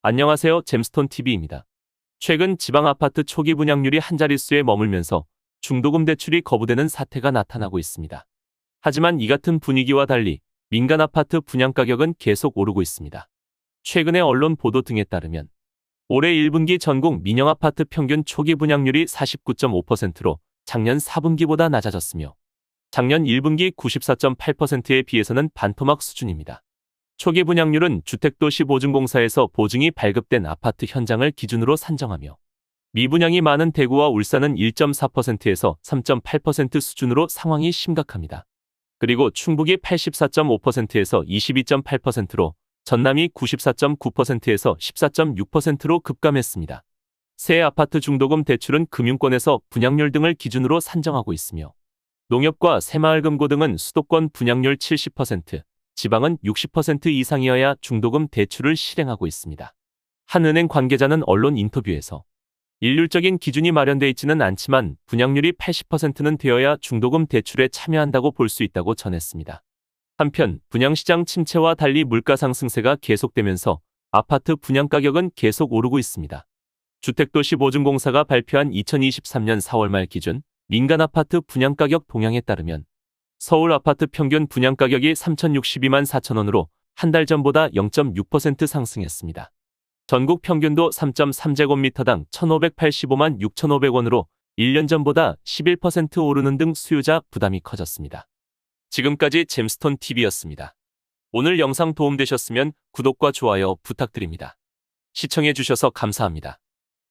안녕하세요. 잼스톤 TV입니다. 최근 지방 아파트 초기 분양률이 한 자릿수에 머물면서 중도금 대출이 거부되는 사태가 나타나고 있습니다. 하지만 이 같은 분위기와 달리 민간 아파트 분양 가격은 계속 오르고 있습니다. 최근의 언론 보도 등에 따르면 올해 1분기 전국 민영 아파트 평균 초기 분양률이 49.5%로 작년 4분기보다 낮아졌으며 작년 1분기 94.8%에 비해서는 반토막 수준입니다. 초기 분양률은 주택도시보증공사에서 보증이 발급된 아파트 현장을 기준으로 산정하며 미분양이 많은 대구와 울산은 1.4%에서 3.8% 수준으로 상황이 심각합니다. 그리고 충북이 84.5%에서 22.8%로 전남이 94.9%에서 14.6%로 급감했습니다. 새 아파트 중도금 대출은 금융권에서 분양률 등을 기준으로 산정하고 있으며 농협과 새마을금고 등은 수도권 분양률 70%, 지방은 60% 이상이어야 중도금 대출을 실행하고 있습니다. 한 은행 관계자는 언론 인터뷰에서 일률적인 기준이 마련돼 있지는 않지만 분양률이 80%는 되어야 중도금 대출에 참여한다고 볼 수 있다고 전했습니다. 한편 분양시장 침체와 달리 물가 상승세가 계속되면서 아파트 분양 가격은 계속 오르고 있습니다. 주택도시보증공사가 발표한 2023년 4월 말 기준 민간 아파트 분양 가격 동향에 따르면 서울 아파트 평균 분양 가격이 3,062만 4천원으로 한 달 전보다 0.6% 상승했습니다. 전국 평균도 3.3제곱미터당 1,585만 6,500원으로 1년 전보다 11% 오르는 등 수요자 부담이 커졌습니다. 지금까지 잼스톤 TV였습니다. 오늘 영상 도움되셨으면 구독과 좋아요 부탁드립니다. 시청해주셔서 감사합니다.